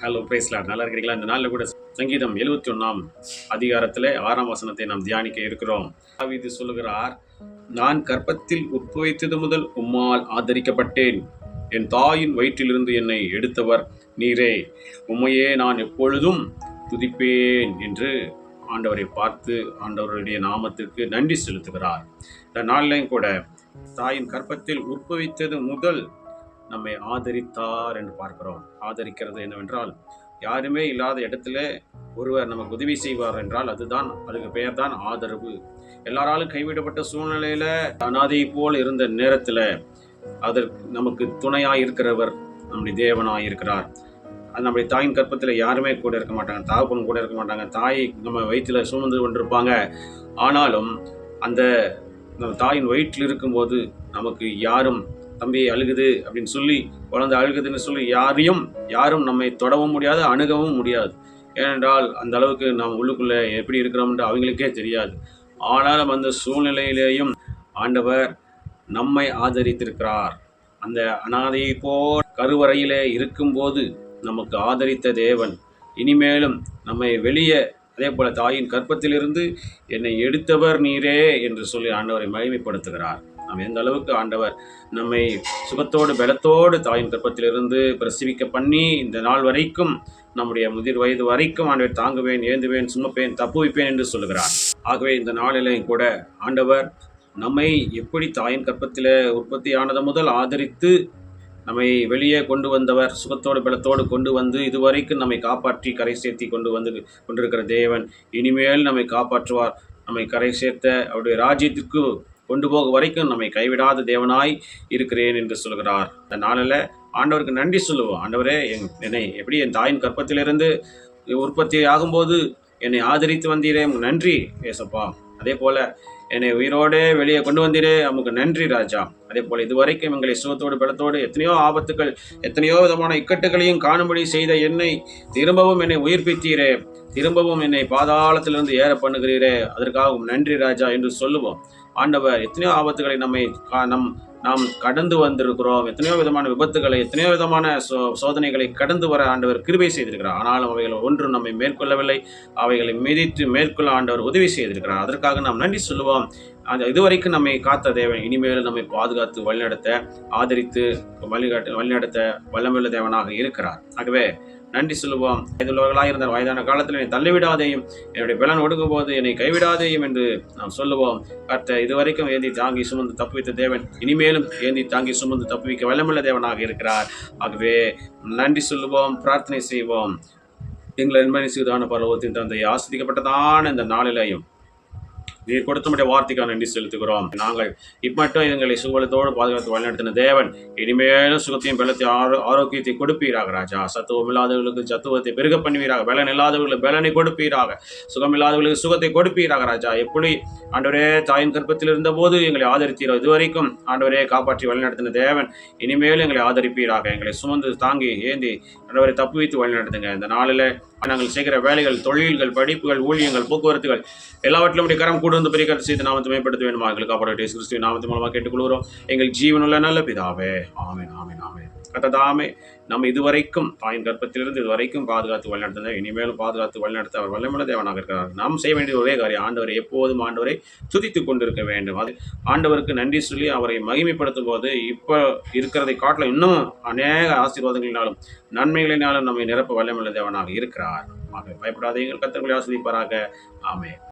Hello பிரேஸ்லா நல்லா இருக்கிறீங்களா? இந்த நாளில் கூட சங்கீதம் எழுபத்தி ஒன்றாம் அதிகாரத்தில் ஆறாம் வசனத்தை நாம் தியானிக்க இருக்கிறோம். இது சொல்லுகிறார் நான் கற்பத்தில் உட்புவைத்தது முதல் உம்மால் ஆதரிக்கப்பட்டேன். என் தாயின் வயிற்றிலிருந்து என்னை எடுத்தவர் நீரே. உம்மையே நான் எப்பொழுதும் துதிப்பேன் என்று ஆண்டவரை பார்த்து ஆண்டவருடைய நாமத்திற்கு நன்றி செலுத்துகிறார். இந்த நாளிலையும் கூட தாயின் கற்பத்தில் உட்பவித்தது முதல் நம்மை ஆதரித்தார் என்று பார்க்கிறோம். ஆதரிக்கிறது என்னவென்றால் யாருமே இல்லாத இடத்துல ஒருவர் நமக்கு உதவி செய்வார் என்றால் அதுதான் அதுக்கு பெயர் தான் ஆதரவு. எல்லாராலும் கைவிடப்பட்ட சூழ்நிலையில அனாதை போல் இருந்த நேரத்துல அதற்கு நமக்கு துணையாய் இருக்கிறவர் நம்முடைய தேவனாய் இருக்கிறார் அது நம்முடைய தாயின் கற்பத்தில் யாருமே கூட இருக்க மாட்டாங்க தாப்பன் கூட இருக்க மாட்டாங்க தாயை நம்ம வயிற்றுல சுமந்து கொண்டிருப்பாங்க. ஆனாலும் அந்த நம்ம தாயின் வயிற்றில் இருக்கும்போது நமக்கு யாரும் தம்பி அழுகுது அப்படின்னு சொல்லி குழந்தை அழுகுதுன்னு சொல்லி யாரையும் யாரும் நம்மை தொடவும் முடியாது அணுகவும் முடியாது. ஏனென்றால் அந்த அளவுக்கு நாம் உள்ளுக்குள்ளே எப்படி இருக்கிறோம்ன்ற அவங்களுக்கே தெரியாது. ஆனாலும் அந்த சூழ்நிலையிலேயும் ஆண்டவர் நம்மை ஆதரித்திருக்கிறார். அந்த அனாதையை போல் கருவறையிலே இருக்கும்போது நமக்கு ஆதரித்த தேவன். இனிமேலும் நம்மை வெளியே அதே போல தாயின் கற்பத்திலிருந்து என்னை எடுத்தவர் நீரே என்று சொல்லி ஆண்டவரை மகிமைப்படுத்துகிறார். நாம் எந்த அளவுக்கு ஆண்டவர் நம்மை சுகத்தோடு பலத்தோடு தாயின் கற்பத்திலிருந்து பிரசவிக்க பண்ணி இந்த நாள் வரைக்கும் நம்முடைய முதிர் வயது வரைக்கும் ஆண்டவர் தாங்குவேன் ஏந்துவேன் சுமப்பேன் தப்புவிப்பேன் என்று சொல்லுகிறார். ஆகவே இந்த நாளிலையும் கூட ஆண்டவர் நம்மை எப்படி தாயின் கற்பத்தில் உற்பத்தியானது முதல் ஆதரித்து நம்மை வெளியே கொண்டு வந்தவர் சுகத்தோடு பலத்தோடு கொண்டு வந்து இதுவரைக்கும் நம்மை காப்பாற்றி கரை சேர்த்தி கொண்டு வந்து கொண்டிருக்கிற தேவன் இனிமேல் நம்மை காப்பாற்றுவார். நம்மை கரை சேர்த்த அவருடைய ராஜ்யத்திற்கு கொண்டு போக வரைக்கும் நம்மை கைவிடாத தேவனாய் இருக்கிறேன் என்று சொல்கிறார். இந்த நாளில் ஆண்டவருக்கு நன்றி சொல்லுவோம். ஆண்டவரே என் என்னை எப்படி என் தாயின் கற்பத்திலிருந்து உற்பத்தி ஆகும்போது என்னை ஆதரித்து வந்தீரே உமக்கு நன்றி ஏசப்பா. அதே போல என்னை உயிரோடே வெளியே கொண்டு வந்தீரே நமக்கு நன்றி ராஜா. அதே போல இதுவரைக்கும் எங்களை சுகத்தோடு பலத்தோடு எத்தனையோ ஆபத்துக்கள் எத்தனையோ விதமான இக்கட்டுகளையும் காணும்படி செய்த என்னை திரும்பவும் என்னை உயிர்ப்பித்தீரே. திரும்பவும் என்னை பாதாளத்திலிருந்து ஏற பண்ணுகிறீரே. அதற்காக நன்றி ராஜா என்று சொல்லுவோம். ஆண்டவர் எத்தனையோ ஆபத்துகளை நம்மை கா- நம் நாம் கடந்து வந்திருக்கிறோம். எத்தனையோ விதமான விபத்துகளை எத்தனையோ விதமான சோ சோதனைகளை கடந்து வர ஆண்டவர் கிருபை செய்திருக்கிறார். ஆனாலும் அவைகள் ஒன்றும் நம்மை மேற்கொள்ளவில்லை. அவைகளை மிதித்து மேற்கொள்ள ஆண்டவர் உதவி செய்திருக்கிறார். அதற்காக நாம் நன்றி சொல்லுவோம். அந்த இதுவரைக்கும் நம்மை காத்த தேவன் இனிமேலும் நம்மை பாதுகாத்து வழிநடத்த ஆதரித்து வழிகாட்டு வழிநடத்த வல்லமுள்ள தேவனாக இருக்கிறார். ஆகவே நன்றி சொல்லுவோம். வயதுள்ளவர்களாக இருந்த வயதான காலத்தில் என்னை தள்ளிவிடாதையும் என்னுடைய பலன் ஒடுங்கும் போது என்னை கைவிடாதையும் என்று நாம் சொல்லுவோம். அடுத்த இதுவரைக்கும் ஏந்தி தாங்கி சுமந்து தப்புவித்த தேவன் இனிமேலும் ஏந்தி தாங்கி சுமந்து தப்புவிக்க வல்லமுள்ள தேவனாக இருக்கிறார். ஆகவே நன்றி சொல்லுவோம் பிரார்த்தனை செய்வோம். எங்களை என்பனை செய்தான பருவத்தின் தந்தை ஆசிரிக்கப்பட்டதான இந்த நாளிலையும் நீர் கொடுத்தமுடைய வார்த்தைக்காக நன்றி செலுத்துகிறோம். நாங்கள் இப்பட்டும் எங்களை சுகலத்தோடு பாதுகாத்து வழிநடத்தின தேவன் இனிமேலும் சுகத்தையும் பலத்தையும் ஆரோ ஆரோக்கியத்தை கொடுப்பீராக ராஜா. சத்துவம் இல்லாதவர்களுக்கு சத்துவத்தை பெருக பண்ணுவீராக பலன் இல்லாதவர்களுக்கு பலனை கொடுப்பீராக சுகம் இல்லாதவர்களுக்கு சுகத்தை கொடுப்பீராக ராஜா. எப்படி ஆண்டவரே தாயின் கற்பத்தில் இருந்தபோது எங்களை ஆதரித்தீரோ? இதுவரைக்கும் ஆண்டவரே காப்பாற்றி வழிநடத்தின தேவன் இனிமேலும் எங்களை ஆதரிப்பீராக. எங்களை சுமந்து தாங்கி ஏந்தி ஆண்டவரை தப்பு வைத்து வழிநடத்துங்க. இந்த நாளில் நாங்கள் செய்கிற வேலைகள் தொழில்கள் படிப்புகள் ஊழியங்கள் போக்குவரத்துகள் எல்லாவற்றிலும் கரம் கூட தொடர்ந்து பெரிய கருத்து செய்து நாமத்தை மேம்படுத்த வேண்டுமா? எங்களுக்கு காப்பாடு டேஸ் நாமத்து மூலமாக கேட்டுக்கொள்கிறோம். எங்கள் ஜீவனுள்ள நல்ல பிதாவே ஆமென் ஆமென் ஆமென். கத்ததாமே நம்ம இதுவரைக்கும் தாயின் கர்ப்பத்திலிருந்து இதுவரைக்கும் பாதுகாத்து வழிநடத்தின இனிமேலும் பாதுகாத்து வழிநடத்த அவர் வல்லமுள்ள தேவனாக இருக்கிறார். நாம் செய்ய வேண்டிய ஒரே காரியம் ஆண்டவரை எப்போதும் ஆண்டவரை துதித்து கொண்டிருக்க வேண்டும். அது ஆண்டவருக்கு நன்றி சொல்லி அவரை மகிமைப்படுத்தும் போது இப்போ இருக்கிறதை காட்டில் இன்னும் அநேக ஆசீர்வாதங்களினாலும் நன்மைகளினாலும் நம்மை நிரப்ப வல்லமுள்ள தேவனாக இருக்கிறார். ஆகவே பயப்படாதீங்கள் கத்தர்களை ஆஸ்வதிப்பாராக ஆமே